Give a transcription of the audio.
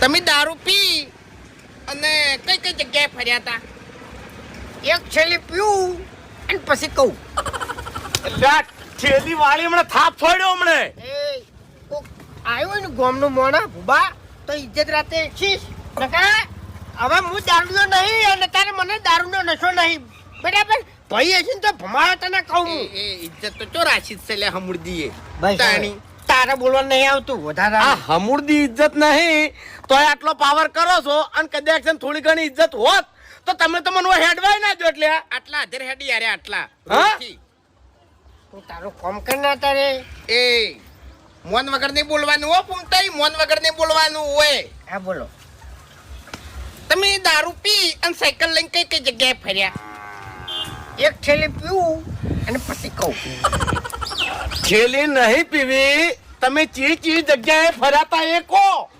તમે દારૂ પી અને કઈ કઈ જગ્યાએ ફર્યા હતા? એક છેલ્લી પીવું અને પછી કહું. છેલ્લી વાળી હમણાં થાપ ફોડ્યો હમણે. આવ્યો હોય ને ગોમનું મોણા ભૂબા તો ઇજ્જત રાતે છીશ નકા હવે હું દારૂનો નહીં અને તારે મને દારૂનો નશો નહીં. બરાબર? ભાઈ હશે ને તો ભમાડો તને કહું ઇજ્જત તો ચો રાશિદ છે લે હમુરદીએ બસ તાણી. તારે બોલવા નહીં આવતું વધારે આ હમુરદી ઇજ્જત નહીં તો આટલો પાવર કરો છો અને કદાચ છે થોડી ઘણી ઇજ્જત હોત તો તમે તો મને હેડવાય ના જો એટલે. આટલા અધેર હેડી યારે આટલા. હા? તું તારું કોમ કરના તારે. એ મોન વગર નહીં બોલવાનું હો પૂમતાઈ મોન વગર નહીં બોલવાનું હોય હા બોલો. તમે દારૂ પી અને સાયકલ લઈને કઈ કઈ જગ્યાએ ફર્યા? એક થેલી પીવું અને પછી કહું. થેલી નહીં પીવી તમે ચી ચી જગ્યાએ ફરાતા એ કહો.